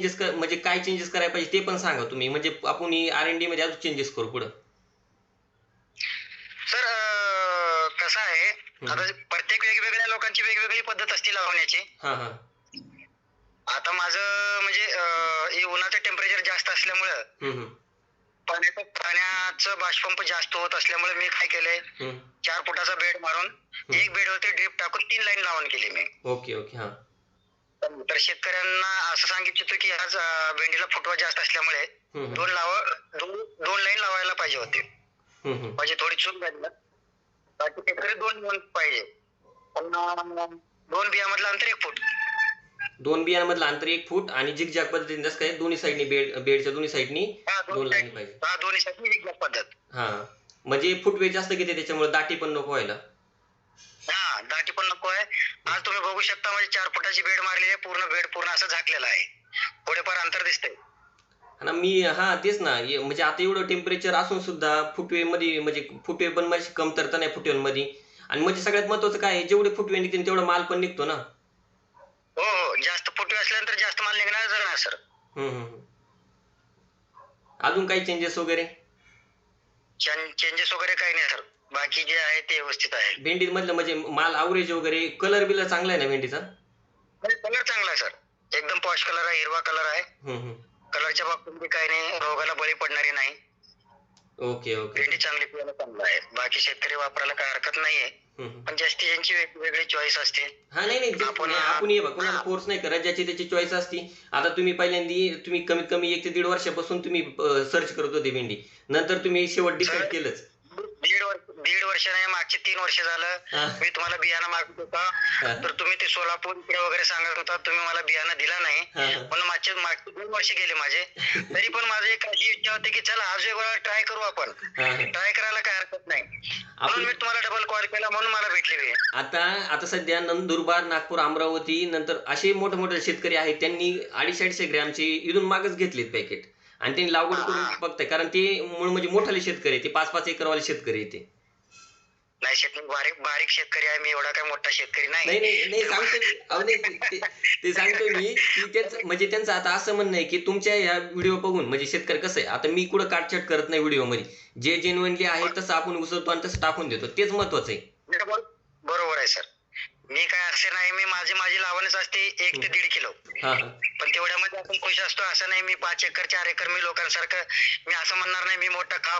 Changes कर म्हणजे काय चेंजेस करायला पाहिजे ते पण सांगा तुम्ही. म्हणजे आपण आर एन डी मध्ये अजून चेंजेस करू पुढं. सर कसं आहे आता प्रत्येक वेगवेगळ्या लोकांची वेगवेगळी पद्धत असते लावण्याची. आता माझं म्हणजे उन्हाचं टेम्परेचर जास्त असल्यामुळं पाण्याचं पाण्याचं बाष्पंप जास्त होत असल्यामुळे मी काय केलंय. चार फुटाचा बेड मारून एक बेडवरती ड्रिप टाकून तीन लाईन लावून केली मी. ओके ओके हा. तर शेतकऱ्यांना असं सांगू इच्छितो की आज अं, भेंडीला फुटवा जास्त असल्यामुळे हम्म, दोन लाव दोन दोन लाईन लावायला पाहिजे होते. हम्म, हम्म. म्हणजे थोडी चूक झाली ना. बाकी शेतकरी दोन दोन पाहिजे. पण अं, दोन बियामधलं अंतर एक फूट. दोन बियांमधलं अंतर एक फूट आणि झिगझॅग पद्धतीने जसं काय दोन्ही साईडनी बेड बेडच्या दोन्ही साईडनी हा, दोन दोन लाईनी पाहिजे. हा दोन्ही साठी वेगळी पद्धत. हा. म्हणजे फुटवे जास्त घेते त्याच्यामुळे दाटी पण नको व्हायला. दाटी पण नको आहे. आज तुम्ही बघू शकता म्हणजे चार फुटाची बेड मारलेली आहे. पूर्ण बेड पूर्ण असं झाकलेलं आहे. थोडेफार अंतर दिसतंय. आणि मी हा तेच ना. ये- म्हणजे आता एवढं टेम्परेचर असून सुद्धा फुटवे मध्ये म्हणजे फुटवे पण माझी कमतरता नाही फुटव्यांमध्ये. आणि म्हणजे सगळ्यात महत्वाचं काय आहे, जेवढे फुटवे निघतील तेवढा माल पण निघतो ना? हो हो. जास्त फुटवे असल्यानंतर जास्त माल निघणार ना सर. हम्म, हम्म, हम्म. अजून काही चेंजेस वगैरे? चेंजेस वगैरे काही नाही सर. बाकी जे आहे ते व्यवस्थित आहे. भेंडी मधलं म्हणजे माल आवरेज वगैरे कलर बिलर चांगला आहे ना भेंडीचा? कलर चांगला आहे सर एकदम पॉश कलर आहे हिरवा कलर आहे. हम्म, हम्म. कलरच्या बाबतीत काही नाही रोगाला बळी पडणारी नाही. Okay okay. भेंडी चांगली पियाला चांगला आहे. बाकी शेतकरी वापरायला काही हरकत नाहीये. हम्म, हम्म. पण जास्ती ज्यांची वेगवेगळी चॉईस असते. हा नाही नाही. आपण- आपण आपण हे बघ कोणाला फोर्स नाही करत ज्याची त्याची चॉईस असती. आता तुम्ही पहिल्यांदा तुम्ही कमीत कमी एक ते दीड वर्षापासून तुम्ही सर्च करत होते भेंडी. नंतर तुम्ही शेवट डिसाईड केलंच. दीड वर्ष दीड वर्ष नाही मागचे तीन वर्ष. झालं मी तुम्हाला बियाणं मागत. होता तर तुम्ही ते सोलापूर इकडे वगैरे सांगत होता तुम्ही मला बियाणं दिला नाही. म्हणून मागचे मागचे दोन वर्ष गेले माझे तरी पण माझी एक अशी इच्छा होती की चला आज एक वेळा ट्राय करू आपण. ट्राय करायला काय हरकत नाही म्हणून मी तुम्हाला डबल कॉल केला म्हणून मला भेटली आता आता सध्या नंदुरबार नागपूर अमरावती नंतर असे मोठे मोठे शेतकरी आहेत त्यांनी अडीचशे अडीचशे ग्रॅमचे इथून मागच घेतलेत पॅकेट आणि त्यांनी लागवड करून. बघताय कारण ते मूळ म्हणजे मोठाले शेतकरी ते पाच पाच एकरवाले शेतकरी ते नाही शेत बारीक बारीक शेतकरी आहे मी एवढा काय मोठा शेतकरी नाही. नाही सांगतो ते- ते- ते सांगतोय मी म्हणजे त्यांचं आता असं म्हणणं आहे की तुमच्या या व्हिडिओ बघून म्हणजे शेतकरी कसं आहे आता मी कुठं काटछाट करत नाही व्हिडिओमध्ये जे जेन्युअनली आहे तसं आपण उचलतो आणि तसं टाकून देतो. तेच महत्वाचं आहे. बरोबर आहे सर. मी काय असे नाही मी माझी माझी लावणच असते एक ते दीड किलो. पण तेवढ्यामध्ये आपण खुश असतो असं नाही मी पाच एकर चार एकर मी लोकांसारखं मी असं म्हणणार नाही मी मोठा खा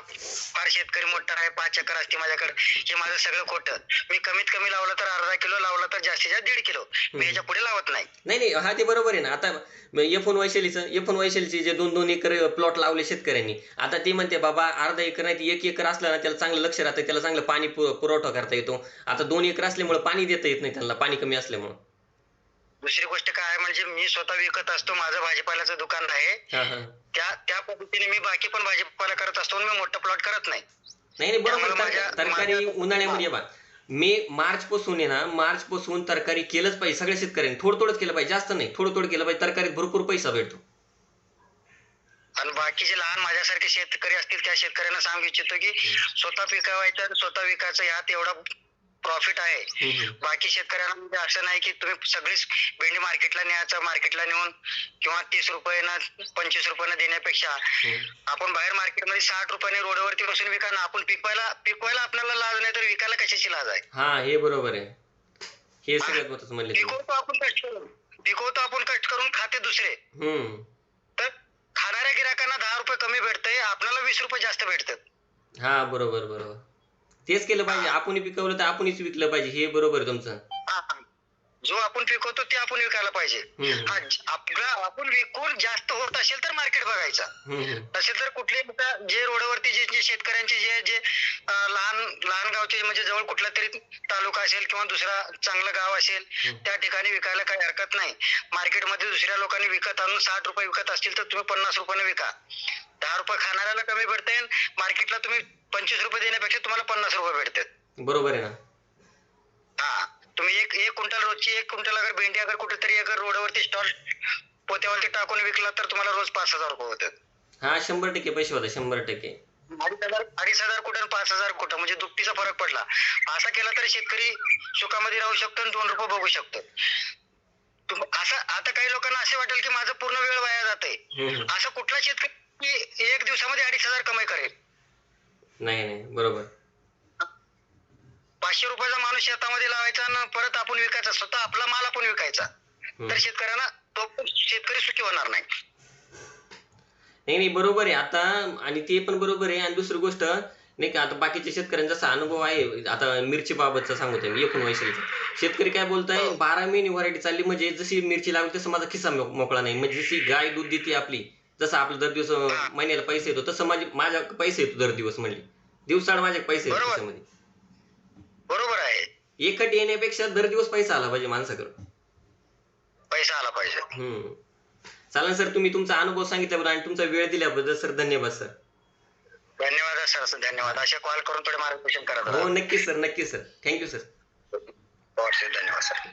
फार शेतकरी मोठा आहे पाच एकर असते माझ्याकडे हे माझं सगळं खोटं. मी कमीत कमी लावलं तर अर्धा किलो लावलं तर जास्तीत जास्त दीड किलो. मी याच्यापुढे लावत नाही. नाही नाही हा ते बरोबर आहे ना. आता एफोन वैशालीचं एफोन वैशालीचे जे दोन दोन एकर प्लॉट लावले शेतकऱ्यांनी आता ते म्हणते बाबा अर्धा एकर नाही ते एक एकर असला ना त्याला चांगलं लक्ष राहतं त्याला चांगलं पाणी पुरवठा करता येतो. आता दोन एकर असल्यामुळे पाणी देता येत नाही त्यांना पाणी कमी असल्यामुळे. दुसरी गोष्ट काय आहे म्हणजे मी स्वतः विकत असतो माझं भाजीपाल्याचं दुकान आहे. त्या त्या पद्धतीने मी बाकी पण भाजीपाला करत असतो मी मोठा प्लॉट करत नाही. नाही नाही बरोबर. तरकारी उन्हाळ्यामध्ये बा मे मार्च पासून आहे ना मार्च पासून तरकारी केलंच पाहिजे. सगळ्या शेतकऱ्यांनी थोडं थोडंच केलं पाहिजे. जास्त नाही थोडं थोडं केलं पाहिजे. तरकारीत भरपूर पैसा भेटतो. आणि बाकीचे लहान माझ्यासारखे शेतकरी असतील त्या शेतकऱ्यांना सांगू इच्छितो की स्वतः पिकवायचं आणि स्वतः विकायचं यात एवढा प्रॉफिट आहे. बाकी शेतकऱ्यांना म्हणजे असं नाही की तुम्ही सगळीच भेंडी मार्केटला न्यायचं मार्केटला नेऊन किंवा तीस रुपयानं पंचवीस रुपयानं देण्यापेक्षा. आपण बाहेर मार्केटमध्ये साठ रुपयाने रोडवरती बसून विका ना आपण पिकवायला पिकवायला आपल्याला लाज नाही तर विकायला कशाची लाज आहे? हा हे बरोबर आहे. हे सगळ्यात महत्वाचं म्हणले पिकवतो आपण कष्ट करून. पिकवतो आपण कष्ट करून खाते दुसरे. तर खाणाऱ्या गिराकांना दहा रुपये कमी भेटतंय आपल्याला वीस रुपये जास्त भेटतात. हा बरोबर बरोबर. तेच केलं पाहिजे. आपण पिकवलं तर आपणच विकलं पाहिजे. हे बरोबर आहे तुमचं. जो आपण पिकवतो ते आपण विकायला पाहिजे. आपला आपण विकून जास्त होत असेल तर मार्केट बघायचा. तसे तर कुठले जे रोडवरती जे जे शेतकऱ्यांचे जे जे लहान लहान गावचे म्हणजे जवळ कुठला तरी तालुका असेल किंवा दुसरा चांगलं गाव असेल. त्या ठिकाणी विकायला काही हरकत नाही. मार्केटमध्ये दुसऱ्या लोकांनी विकत आणून साठ रुपये विकत असतील तर तुम्ही पन्नास रुपयाने विका. दहा रुपये खाणाऱ्याला कमी भेटते मार्केटला तुम्ही पंचवीस रुपये देण्यापेक्षा तुम्हाला पन्नास रुपये भेटतात. बरोबर आहे ना? हा. तुम्ही एक एक क्विंटल रोजची एक क्विंटल अगर भेंडी अगर कुठेतरी अगर रोडवरती स्टॉल पोत्यावरती टाकून विकला तर तुम्हाला रोज पाच हजार रुपये होतात. हा शंभर टक्के पैसे होता शंभर टक्के. अडीच हजार अडीच हजार कुठं पाच हजार कुठं म्हणजे दुपटीचा फरक पडला. असा केला तरी शेतकरी सुखामध्ये राहू शकतो आणि दोन रुपये बघू शकतो. असं आता काही लोकांना असे वाटेल की माझं पूर्ण वेळ वाया जात. असं कुठला शेतकरी की एक दिवसामध्ये अडीच हजार कमाई करेल. नाही नाही बरोबर. पाचशे रुपयाचा माणूस शेतामध्ये लावायचा आणि परत आपण विकायचा स्वतः आपला माल आपण विकायचा. तर शेतकऱ्यांना तो शेतकरी सुखी होणार नाही. नाही नाही बरोबर आहे. आता आणि ते पण बरोबर आहे. आणि दुसरी गोष्ट नाही का आता बाकीच्या शेतकऱ्यांचा जसा अनुभव आहे. आता मिरची बाबतचा सांगतोय मी एकूण वैशालीचा शेतकरी काय बोलताय बारा महिने व्हरायटी चालली म्हणजे जशी मिरची लागली तसं माझा खिसा मो- मोकळा नाही. म्हणजे जशी गाय दूध देते आपली जसं आपलं दर दिवस महिन्याला पैसे येतो तसं माझे माझ्या पैसे येतो दर दिवस म्हणले दिवसाड माझे पैसे येतो बरोबर. त्याच्यामध्ये. बरोबर आहे. एकट येण्यापेक्षा दर दिवस पैसा आला पाहिजे माणसाकडे. पैसा आला पाहिजे. हम्म. चालेल सर तुम्ही तुमचा अनुभव सांगितल्याबद्दल आणि तुमचा वेळ दिल्याबद्दल सर धन्यवाद सर. धन्यवाद सर धन्यवाद. असे कॉल करून थोडे मार्गदर्शन करत हो राहा नक्कीच सर नक्कीच सर. थँक्यू सर हो, धन्यवाद सर.